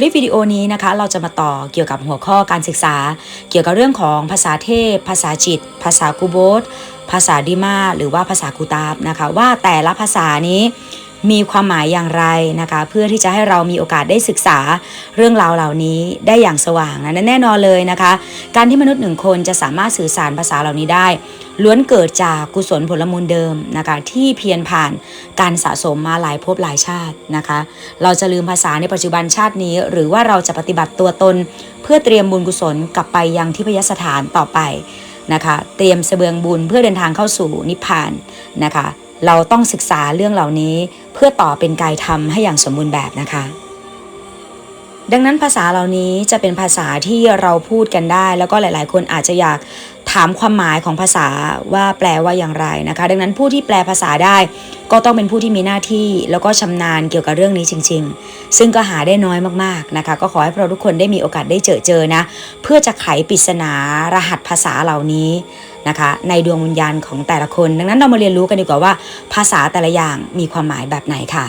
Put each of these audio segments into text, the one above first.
คลิปวิดีโอนี้นะคะ เราจะมาต่อเกี่ยวกับหัวข้อการศึกษา เกี่ยวกับเรื่องของภาษาเทพ ภาษาจิต ภาษากูโบสภาษาดิมาหรือว่าภาษากูตาบนะคะ ว่าแต่ละภาษานี้ มีความหมายอย่างไรนะคะ เพื่อที่จะให้เรามีโอกาสได้ศึกษาเรื่องราวเหล่านี้ได้อย่างสว่างนะแน่นอนเลยนะคะ การที่มนุษย์หนึ่งคนจะสามารถสื่อสารภาษาเหล่านี้ได้ ล้วนเกิดจากกุศลผลมูลเดิมนะคะ ที่เพียรผ่านการสะสมมาหลายภพหลายชาตินะคะ เราจะลืมภาษาในปัจจุบันชาตินี้ หรือว่าเราจะปฏิบัติตัวตน เพื่อเตรียมบุญกุศลกลับไปยังที่พยสถานต่อไปนะคะ เตรียมเสบียงบุญเพื่อเดินทางเข้าสู่นิพพานนะคะ เราต้องศึกษาเรื่องเหล่านี้เพื่อต่อเป็นกายธรรมให้อย่างสมบูรณ์แบบนะคะ ดังนั้นภาษาเหล่านี้จะเป็นภาษาที่เราพูดกันได้ แล้วก็หลาย ๆ คนอาจจะอยากถามความหมายของภาษาว่าแปลว่าอย่างไรนะคะ ดังนั้นผู้ที่แปลภาษาได้ ก็ต้องเป็นผู้ที่มีหน้าที่ แล้วก็ชำนาญเกี่ยวกับเรื่องนี้จริง ๆ ซึ่งก็หาได้น้อยมากๆนะคะ ก็ขอให้เราทุกคนได้มีโอกาสได้เจอเจอนะ เพื่อจะไขปริศนารหัสภาษาเหล่านี้นะคะ ในดวงวิญญาณของแต่ละคน ดังนั้นเรามาเรียนรู้กันดีกว่าว่า ภาษาแต่ละอย่างมีความหมายแบบไหนค่ะ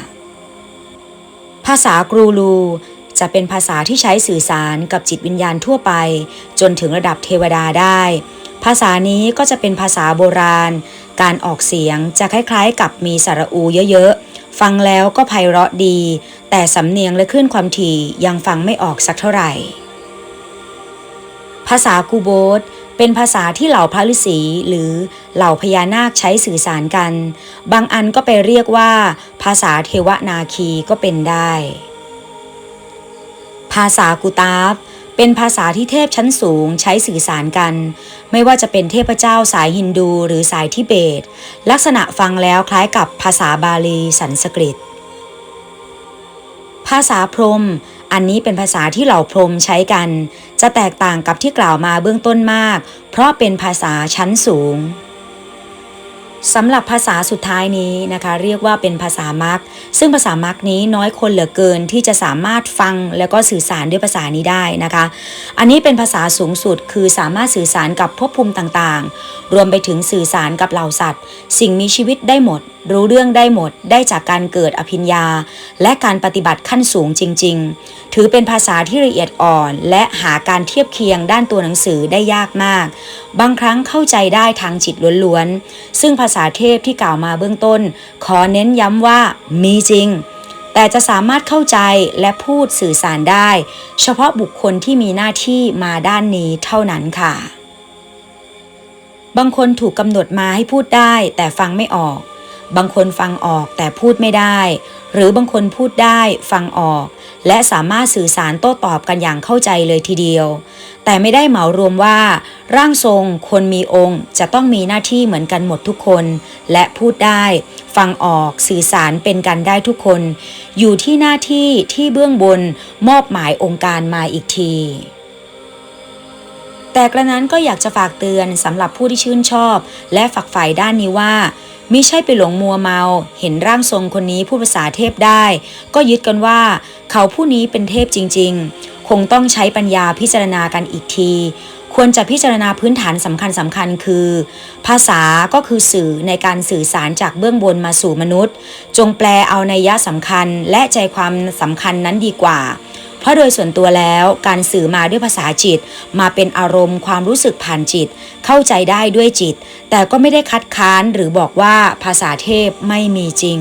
ภาษากรูลู จะเป็นภาษาที่ใช้สื่อสารกับจิตวิญญาณทั่วไป จนถึงระดับเทวดาได้ ภาษานี้ก็จะเป็นภาษาโบราณ การออกเสียงจะคล้ายๆ กับมีสระอูเยอะๆ ฟังแล้วก็ไพเราะดี แต่สำเนียงและคลื่นความถี่ยังฟังไม่ออกสักเท่าไหร่ ภาษากูโบสเป็นภาษาที่เหล่าพระฤาษีหรือเหล่าพญานาคใช้สื่อสารกัน บางอันก็ไปเรียกว่า ภาษาเทวนาคีก็เป็นได้าษากุตาบเป็นภาษาที่เทพชั้นสูงใช้สื่อสารกัน ไม่ว่าจะเป็นเทพเจ้าสายฮินดูหรือสายทิเบต ลักษณะฟังแล้วคล้ายกับภาษาบาลีสันสกฤต ภาษาพรม อันนี้เป็นภาษาที่เหล่าพรมใช้กัน จะแตกต่างกับที่กล่าวมาเบื้องต้นมาก เพราะเป็นภาษาชั้นสูง สำหรับภาษาสุดท้ายนี้นะคะ เรียกว่าเป็นภาษามักซึ่งภาษามักนี้น้อยคนเหลือเกินที่จะสามารถฟังแล้วก็สื่อสารด้วยภาษานี้ได้นะคะ อันนี้เป็นภาษาสูงสุดคือสามารถสื่อสารกับภพภูมิต่างๆ รวมไปถึงสื่อสารกับเหล่าสัตว์ สิ่งมีชีวิตได้หมด รู้เรื่องได้หมดได้จากการเกิดอภิญญา และการปฏิบัติขั้นสูงจริง ๆ ถือเป็นภาษาที่ละเอียดอ่อน และหาการเทียบเคียงด้านตัวหนังสือได้ยากมาก บางครั้งเข้าใจได้ทางจิตล้วนๆ ซึ่งภาษาเทพที่กล่าวมาเบื้องต้น ขอเน้นย้ำว่ามีจริงแต่จะสามารถเข้าใจและพูดสื่อสารได้ เฉพาะบุคคลที่มีหน้าที่มาด้านนี้เท่านั้นค่ะ บางคนถูกกำหนดมาให้พูดได้แต่ฟังไม่ออก บางคนฟังออกแต่พูดไม่ได้ หรือบางคนพูดได้ฟังออก และสามารถสื่อสารโต้ตอบกันอย่างเข้าใจเลยทีเดียว แต่ไม่ได้เหมารวมว่า ร่างทรงคนมีองค์ จะต้องมีหน้าที่เหมือนกันหมดทุกคน และพูดได้ ฟังออกสื่อสารเป็นกันได้ทุกคน อยู่ที่หน้าที่ที่เบื้องบนมอบหมายองค์การมาอีกที แต่กระนั้นก็อยากจะฝากเตือนสำหรับผู้ที่ชื่นชอบ และฝักใฝ่ด้านนี้ว่ามิใช่ไปหลงมัวเมา เห็นร่างทรงคนนี้พูดภาษาเทพได้ ก็ยึดกันว่า เขาผู้นี้เป็นเทพจริง ๆ คงต้องใช้ปัญญาพิจารณากันอีกที ควรจะพิจารณาพื้นฐานสำคัญสำคัญคือ ภาษาก็คือสื่อในการสื่อสารจากเบื้องบนมาสู่มนุษย์ จงแปลเอาในยะสำคัญและใจความสำคัญนั้นดีกว่า เพราะโดยส่วนตัวแล้วการสื่อมาด้วยภาษาจิต มาเป็นอารมณ์ความรู้สึกผ่านจิต เข้าใจได้ด้วยจิต แต่ก็ไม่ได้คัดค้านหรือบอกว่าภาษาเทพไม่มีจริง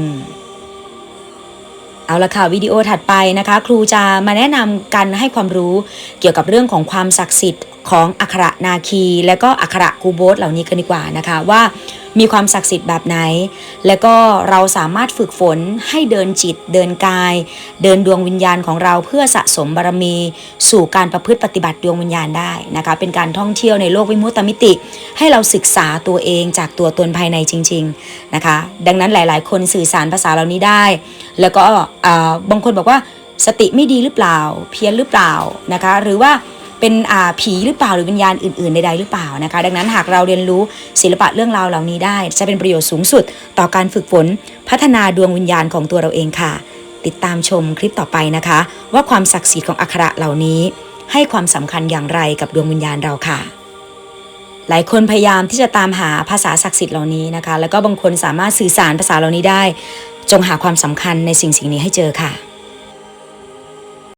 เอาละค่ะวิดีโอถัดไปนะคะ ครูจะมาแนะนำกันให้ความรู้เกี่ยวกับเรื่องของความศักดิ์สิทธิ์ของอัครนาคี และก็อัครกูโบสเหล่านี้กันดีกว่านะคะว่า มีความศักดิ์สิทธิ์แบบไหน แล้วก็เราสามารถฝึกฝนให้เดินจิต เดินกาย เดินดวงวิญญาณของเราเพื่อสะสมบารมี สู่การประพฤติปฏิบัติดวงวิญญาณได้นะคะ เป็นการท่องเที่ยวในโลกวิมุตตมิติ ให้เราศึกษาตัวเองจากตัวตนภายในจริง ๆนะคะ ดังนั้นหลาย ๆ คนสื่อสารภาษาเหล่านี้ได้ แล้วก็บางคนบอกว่าสติไม่ดีหรือเปล่า เพี้ยนหรือเปล่านะคะ หรือว่า เป็นอ่าผีหรือเปล่าหรือวิญญาณอื่นๆใดๆหรือเปล่านะคะ ดังนั้นหากเราเรียนรู้ศิลปะเรื่องราวเหล่านี้ได้ จะเป็นประโยชน์สูงสุด ต่อการฝึกฝน พัฒนาดวงวิญญาณของตัวเราเองค่ะ ติดตามชมคลิปต่อไปนะคะ ว่าความศักดิ์สิทธิ์ของอักขระเหล่านี้ ให้ความสำคัญอย่างไรกับดวงวิญญาณเราค่ะหลายคนพยายามที่จะตามหาภาษาศักดิ์สิทธิ์เหล่านี้นะคะ แล้วก็บางคนสามารถสื่อสารภาษาเหล่านี้ได้ จงหาความสำคัญในสิ่งสิ่งนี้ให้เจอค่ะ